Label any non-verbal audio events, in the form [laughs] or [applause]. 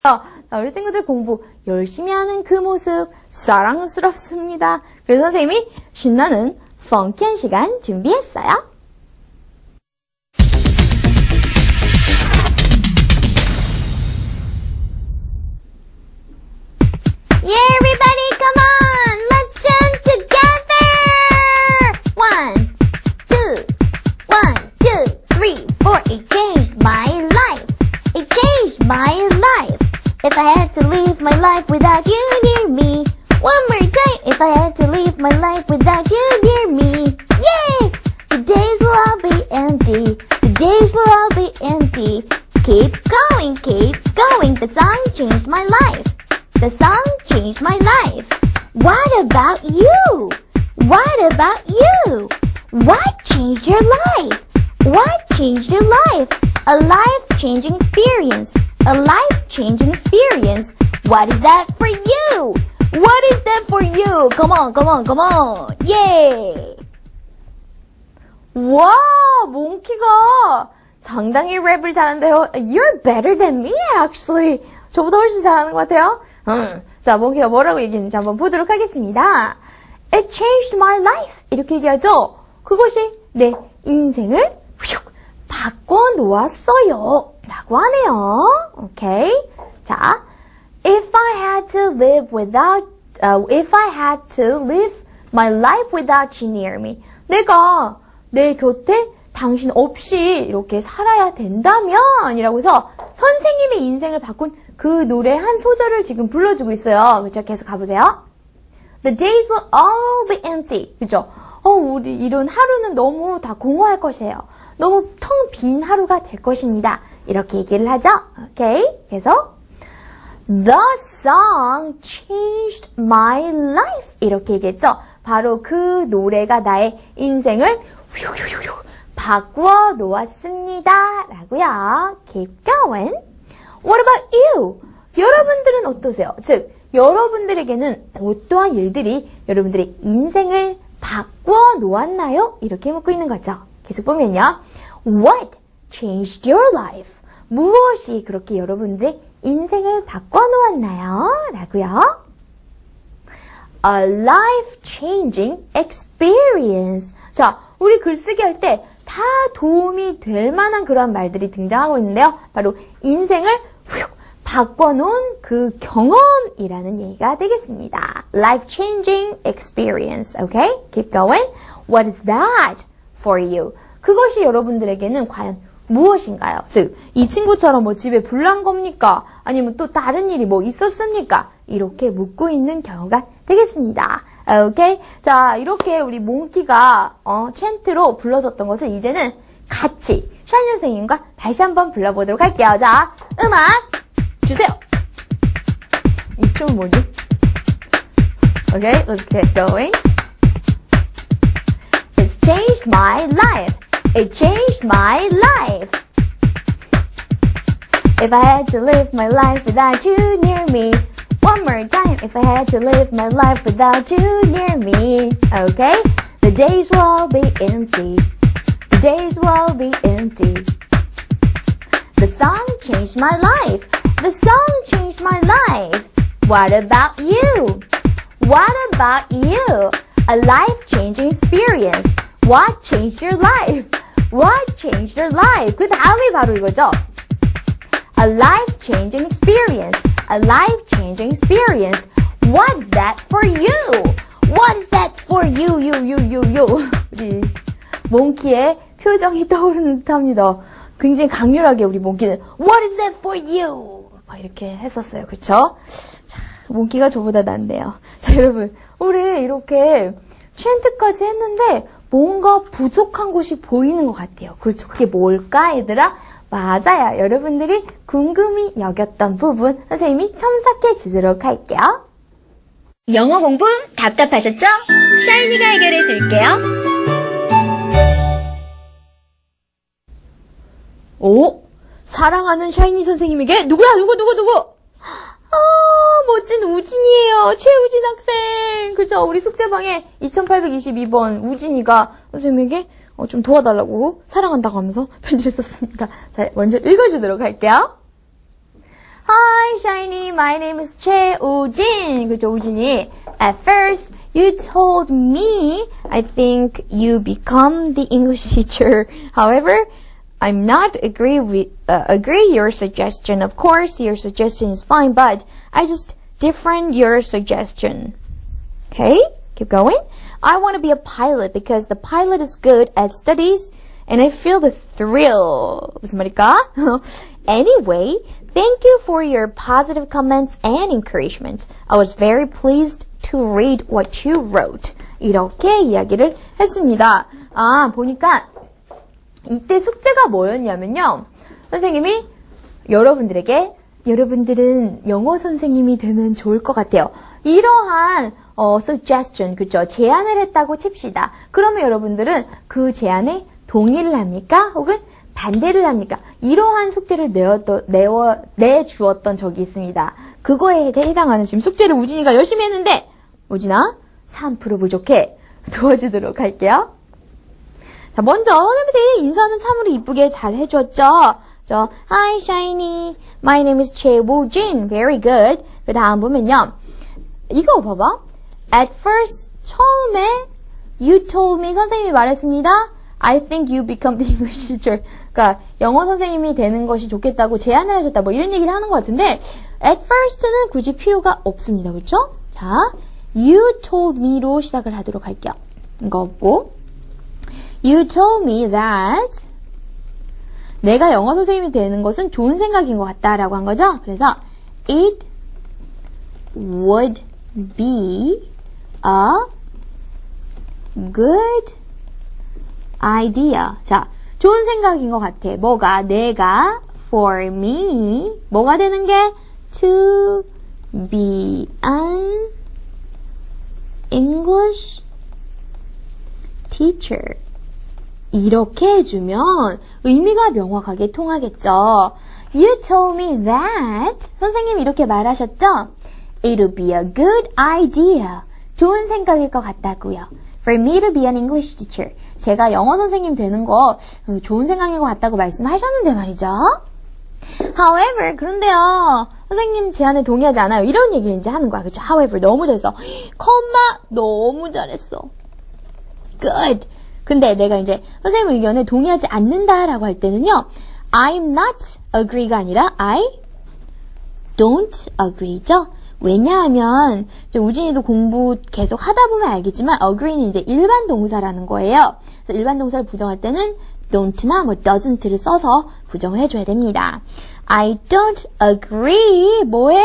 자, 우리 친구들 공부 열심히 하는 그 모습 사랑스럽습니다. 그래서 선생님이 신나는 펑키한 시간 준비했어요. I had to live my life without you near me. One more time. If I had to live my life without you near me. Yay! The days will all be empty. The days will all be empty. Keep going, keep going. The song changed my life. The song changed my life. What about you? What about you? What changed your life? What changed your life? A life-changing experience. A life-changing experience. What is that for you? What is that for you? Come on, come on, come on. Yeah! 와, 몽키가 상당히 랩을 잘하는데요. You're better than me, actually. 저보다 훨씬 잘하는 것 같아요. 음. 자, 몽키가 뭐라고 얘기했는지 한번 보도록 하겠습니다. It changed my life. 이렇게 얘기하죠. 그것이 내 인생을 휙 바꿔 놓았어요. 라고 하네요. 오케이. 자, if I had to live without, uh, if I had to live my life without you near me. 내가 내 곁에 당신 없이 이렇게 살아야 된다면 이라고 해서 선생님의 인생을 바꾼 그 노래 한 소절을 지금 불러주고 있어요. 그쵸? 계속 가보세요. The days will all be empty. 그죠? 어, 우리 이런 하루는 너무 다 공허할 것이에요. 너무 텅 빈 하루가 될 것입니다. 이렇게 얘기를 하죠. 오케이? 계속. The song changed my life. 이렇게 얘기했죠. 바로 그 노래가 나의 인생을 바꾸어 놓았습니다. 라고요. Keep going. What about you? 여러분들은 어떠세요? 즉, 여러분들에게는 어떠한 일들이 여러분들의 인생을 바꾸어 놓았나요? 이렇게 묻고 있는 거죠. 계속 보면요. What changed your life? 무엇이 그렇게 여러분들의 인생을 바꿔 놓았나요? 라고요. A life-changing experience. 자, 우리 글쓰기 할 때 다 도움이 될 만한 그런 말들이 등장하고 있는데요. 바로 인생을 휙 바꿔놓은 그 경험이라는 얘기가 되겠습니다. Life-changing experience. Okay? Keep going. What is that for you? 그것이 여러분들에게는 과연 무엇인가요? 즉, 이 친구처럼 뭐 집에 불난 겁니까? 아니면 또 다른 일이 뭐 있었습니까? 이렇게 묻고 있는 경우가 되겠습니다. 오케이? 자, 이렇게 우리 몽키가 어, 챈트로 불러줬던 것을 이제는 같이 샤인 선생님과 다시 한번 불러보도록 할게요. 자, 음악 주세요. 이 춤은 뭐지? Okay, let's get going. It's changed my life. It changed my life. If I had to live my life without you near me. One more time. If I had to live my life without you near me. Okay? The days will be empty. The days will be empty. The song changed my life. The song changed my life. What about you? What about you? A life-changing experience. What changed your life? What changed your life? 그 다음이 바로 이거죠. A life-changing experience. A life-changing experience. What is that for you? What is that for you? You, you, you, you. 우리 몽키의 표정이 떠오르는 듯합니다. 굉장히 강렬하게 우리 몽키는 What is that for you? 막 이렇게 했었어요. 그렇죠? 자, 몽키가 저보다 낫네요. [laughs] 자, 여러분, 우리 이렇게 챈트까지 했는데 뭔가 부족한 곳이 보이는 것 같아요. 그렇죠? 그게 뭘까, 얘들아? 맞아요. 여러분들이 궁금히 여겼던 부분 선생님이 첨삭해 주도록 할게요. 영어 공부 답답하셨죠? 샤이니가 해결해 줄게요. 오? 사랑하는 샤이니 선생님에게 누구야 누구 누구 누구? 아 멋진 우진이에요 최우진 학생 그죠 우리 숙제방에 2822번 우진이가 선생님에게 어, 좀 도와달라고 사랑한다고 하면서 편지를 썼습니다 자 먼저 읽어주도록 할게요 Hi, Shiny. My name is 최우진. 그렇죠, 우진이. At first, you told me I think you become the English teacher. However, I'm not agree with uh, agree your suggestion. Of course, your suggestion is fine, but I just different your suggestion. Okay, keep going. I want to be a pilot because the pilot is good at studies and I feel the thrill. 무슨 [laughs] 말일까? anyway, thank you for your positive comments and encouragement. I was very pleased to read what you wrote. 이렇게 이야기를 했습니다. 아, 보니까 이때 숙제가 뭐였냐면요. 선생님이 여러분들에게 여러분들은 영어 선생님이 되면 좋을 것 같아요. 이러한 어, suggestion, 그죠? 제안을 했다고 칩시다. 그러면 여러분들은 그 제안에 동의를 합니까? 혹은 반대를 합니까? 이러한 숙제를 내었던, 내워, 내주었던 적이 있습니다. 그거에 해당하는 지금 숙제를 우진이가 열심히 했는데, 우진아, 3% 부족해. [laughs] 도와주도록 할게요. 자, 먼저 선생님들이 인사는 참으로 이쁘게 잘 해줬죠. 저 Hi, Shiny. My name is 최우진. Very good. 그 다음 보면요. 이거 봐봐. At first, 처음에 You told me 선생님이 말했습니다. I think you become the English teacher. 그러니까 영어 선생님이 되는 것이 좋겠다고 제안을 하셨다. 뭐 이런 얘기를 하는 것 같은데 at first는 굳이 필요가 없습니다. 그렇죠? 자, You told me로 시작을 하도록 할게요. 이거 없고 You told me that 내가 영어 선생님이 되는 것은 좋은 생각인 것 같다라고 한 거죠. 그래서 it would be a good idea. 자, 좋은 생각인 것 같아. 뭐가 내가 for me 뭐가 되는 게 to be an English teacher. 이렇게 해주면 의미가 명확하게 통하겠죠. You told me that. 선생님이 이렇게 말하셨죠? It would be a good idea. 좋은 생각일 것 같다고요. For me to be an English teacher. 제가 영어 선생님 되는 거 어, 좋은 생각인 것 같다고 말씀하셨는데 말이죠. However, 그런데요. 선생님 제안에 동의하지 않아요. 이런 얘기를 이제 하는 거야. 그렇죠? However, 너무 잘했어. [gasps] 컴마, 너무 잘했어. Good. 근데 내가 이제 선생님 의견에 동의하지 않는다라고 할 때는요. I'm not agree가 아니라 I don't agree죠. 왜냐하면 우진이도 공부 계속 하다 보면 알겠지만 agree는 이제 일반 동사라는 거예요. 그래서 일반 동사를 부정할 때는 don't나 뭐 doesn't를 써서 부정을 해줘야 됩니다. I don't agree 뭐에